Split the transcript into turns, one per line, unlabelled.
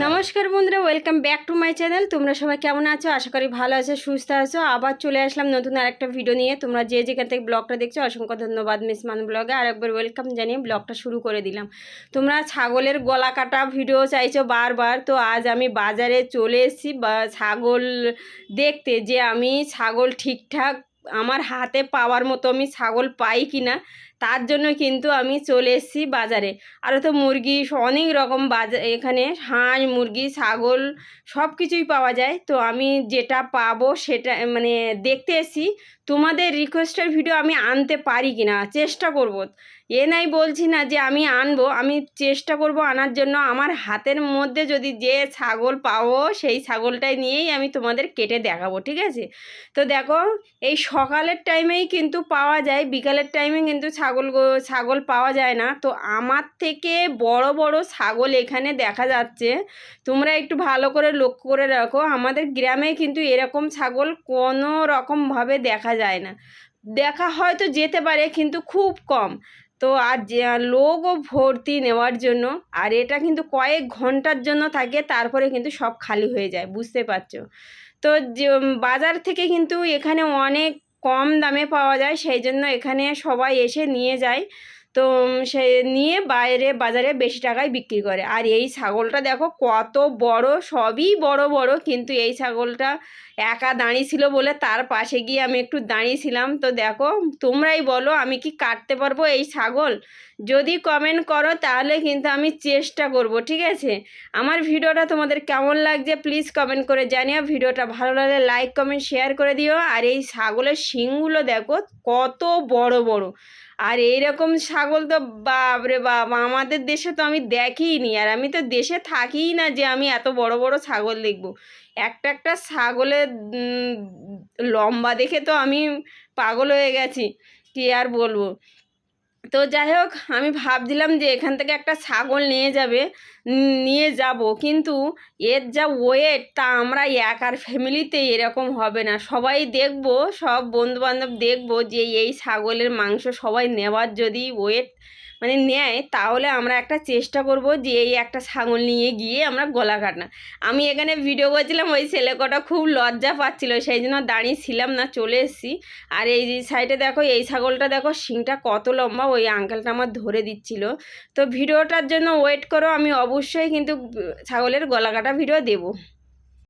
নমস্কার বন্ধুরা welcome back to my channel তোমরা সবাই কেমন আছো? আশা করি ভালো আছো, সুস্থ আছো। আবার চলে আসলাম নতুন আরেকটা ভিডিও নিয়ে। তোমরা যে যেখান থেকে ব্লগটা দেখছ, অসংখ্য ধন্যবাদ মিস মান ব্লগে আর একবার ওয়েলকাম জানিয়ে ব্লগটা শুরু করে দিলাম। তোমরা ছাগলের গলা কাটা ভিডিও চাইছো বারবার, তো আজ আমি বাজারে চলে এসেছি। বা ছাগল দেখতে যে আমি ছাগল ঠিকঠাক আমার হাতে পাওয়ার মতো আমি ছাগল পাই কি না তার জন্য কিন্তু আমি চলে এসেছি বাজারে। আরও তো মুরগি অনেক রকম বাজার এখানে হাঁস, মুরগি, ছাগল সব কিছুই পাওয়া যায়। তো আমি যেটা পাবো সেটা মানে দেখতে এসেছি। তোমাদের রিকোয়েস্টের ভিডিও আমি আনতে পারি কি না চেষ্টা করব। এ নাই বলছি না যে আমি আনব, আমি চেষ্টা করব আনার জন্য। আমার হাতের মধ্যে যদি যে ছাগল পাবো, সেই ছাগলটাই নিয়েই আমি তোমাদের কেটে দেখাবো, ঠিক আছে? তো দেখো, এই সকালের টাইমেই কিন্তু পাওয়া যায়, বিকালের টাইমে কিন্তু ছাগল গো- ছাগল পাওয়া যায় না। তো আমার থেকে বড় বড় ছাগল এখানে দেখা যাচ্ছে। তোমরা একটু ভালো করে লক্ষ্য করে রাখো, আমাদের গ্রামে কিন্তু এরকম ছাগল কোনো রকমভাবে দেখা যায় না। দেখা হয়তো যেতে পারে, কিন্তু খুব কম। তো আর লোকও ভর্তি নেওয়ার জন্য, আর এটা কিন্তু কয়েক ঘণ্টার জন্য থাকে, তারপরে কিন্তু সব খালি হয়ে যায়, বুঝতে পারছ? তো বাজার থেকে কিন্তু এখানে অনেক কম দামে পাওয়া যায় সেই জন্য এখানে সবাই এসে নিয়ে যায়। তো সে নিয়ে বাইরে বাজারে বেশি টাকায় বিক্রি করে। আর এই ছাগলটা দেখো কত বড়, সবই বড় বড়, কিন্তু এই ছাগলটা একা দাঁড়িয়েছিল বলে তার পাশে গিয়ে আমি একটু দাঁড়িয়েছিলাম। তো দেখো, তোমরাই বলো আমি কি কাটতে পারব এই ছাগল? যদি কমেন্ট করো তাহলে কিন্তু আমি চেষ্টা করব, ঠিক আছে? আমার ভিডিওটা তোমাদের কেমন লাগছে প্লিজ কমেন্ট করে জানিও। ভিডিওটা ভালো লাগলে লাইক কমেন্ট শেয়ার করে দিও। আর এই ছাগলের শিংগুলো দেখো কত বড় বড়। আর এইরকম ছাগল তো বাপরে বাপ, আমাদের দেশে তো আমি দেখিই আর আমি তো দেশে থাকিই না যে আমি এত বড় বড় ছাগল দেখব। একটা একটা ছাগলের লম্বা দেখে তো আমি পাগল হয়ে গেছি। কি আর বলব? তো যাই হোক, আমি ভাবছিলাম যে এখান থেকে একটা ছাগল নিয়ে যাবে, নিয়ে যাব। কিন্তু এর যা ওয়েট তা আমরা একার ফ্যামিলিতে এরকম হবে না। সবাই দেখব, সব বন্ধুবান্ধব দেখব যে এই ছাগলের মাংস সবাই নেওয়ার যদি ওয়েট মানে নেয়, তাহলে আমরা একটা চেষ্টা করব যে এই একটা ছাগল নিয়ে গিয়ে আমরা গলা কাটা আমি এখানে ভিডিও করছিলাম, ওই ছেলে কটা খুব লজ্জা পাচ্ছিল, সেই জন্য দাঁড়িয়েছিলাম না, চলে এসেছি। আর এই যে সাইডে দেখো, এই ছাগলটা দেখো, শিংটা কত লম্বা, ওই আঙ্কেলটা আমার ধরে দিচ্ছিল। তো ভিডিওটার জন্য ওয়েট করো, আমি অবশ্যই কিন্তু ছাগলের গলা কাটা ভিডিও দেবো।